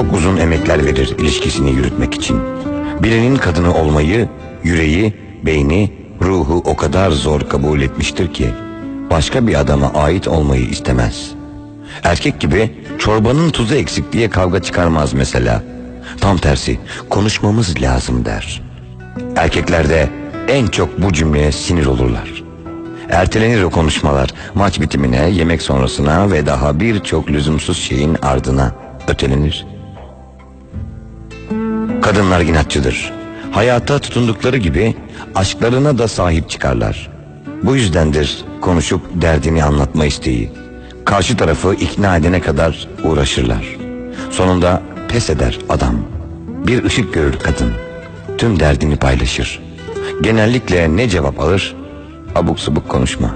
uzun emekler verir ilişkisini yürütmek için. Birinin kadını olmayı yüreği, beyni, ruhu o kadar zor kabul etmiştir ki başka bir adama ait olmayı istemez. Erkek gibi çorbanın tuzu eksik diye kavga çıkarmaz mesela. Tam tersi konuşmamız lazım der. Erkeklerde en çok bu cümleye sinir olurlar. Ertelenir o konuşmalar maç bitimine, yemek sonrasına ve daha birçok lüzumsuz şeyin ardına ötelenir. Kadınlar inatçıdır. Hayata tutundukları gibi aşklarına da sahip çıkarlar. Bu yüzdendir konuşup derdini anlatma isteği. Karşı tarafı ikna edene kadar uğraşırlar. Sonunda pes eder adam. Bir ışık görür kadın. Tüm derdini paylaşır. Genellikle ne cevap alır? Abuk subuk konuşma.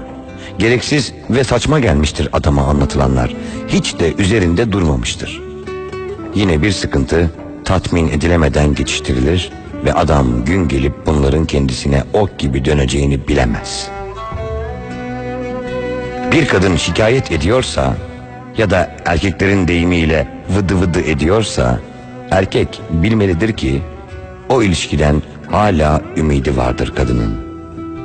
Gereksiz ve saçma gelmiştir adama anlatılanlar. Hiç de üzerinde durmamıştır. Yine bir sıkıntı tatmin edilemeden geçiştirilir ve adam gün gelip bunların kendisine ok gibi döneceğini bilemez. Bir kadın şikayet ediyorsa ya da erkeklerin deyimiyle vıdı vıdı ediyorsa erkek bilmelidir ki o ilişkiden hala ümidi vardır kadının.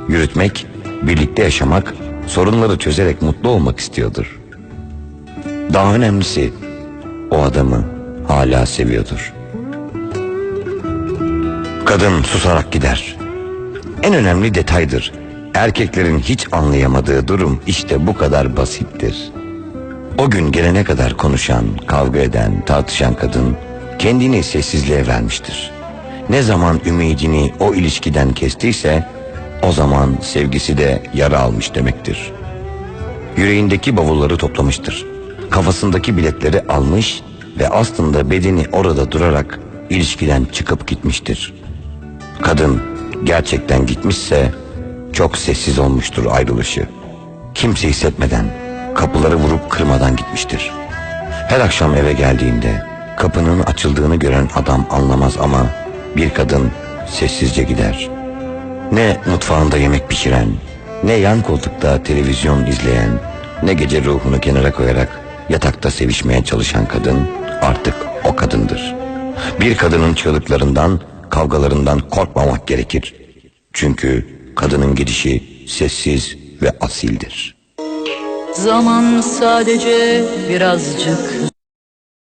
Yürütmek, birlikte yaşamak, sorunları çözerek mutlu olmak istiyordur. Daha önemlisi o adamı hala seviyordur. Kadın susarak gider. En önemli detaydır. Erkeklerin hiç anlayamadığı durum işte bu kadar basittir. O gün gelene kadar konuşan, kavga eden, tartışan kadın kendini sessizliğe vermiştir. Ne zaman ümidini o ilişkiden kestiyse o zaman sevgisi de yara almış demektir. Yüreğindeki bavulları toplamıştır. Kafasındaki biletleri almış ve aslında bedeni orada durarak ilişkiden çıkıp gitmiştir. Kadın gerçekten gitmişse çok sessiz olmuştur ayrılışı. Kimse hissetmeden, kapıları vurup kırmadan gitmiştir. Her akşam eve geldiğinde kapının açıldığını gören adam anlamaz ama bir kadın sessizce gider. Ne mutfağında yemek pişiren, ne yan koltukta televizyon izleyen, ne gece ruhunu kenara koyarak yatakta sevişmeye çalışan kadın artık o kadındır. Bir kadının çığlıklarından, kavgalarından korkmamak gerekir. Çünkü kadının gidişi sessiz ve asildir. Zaman sadece birazcık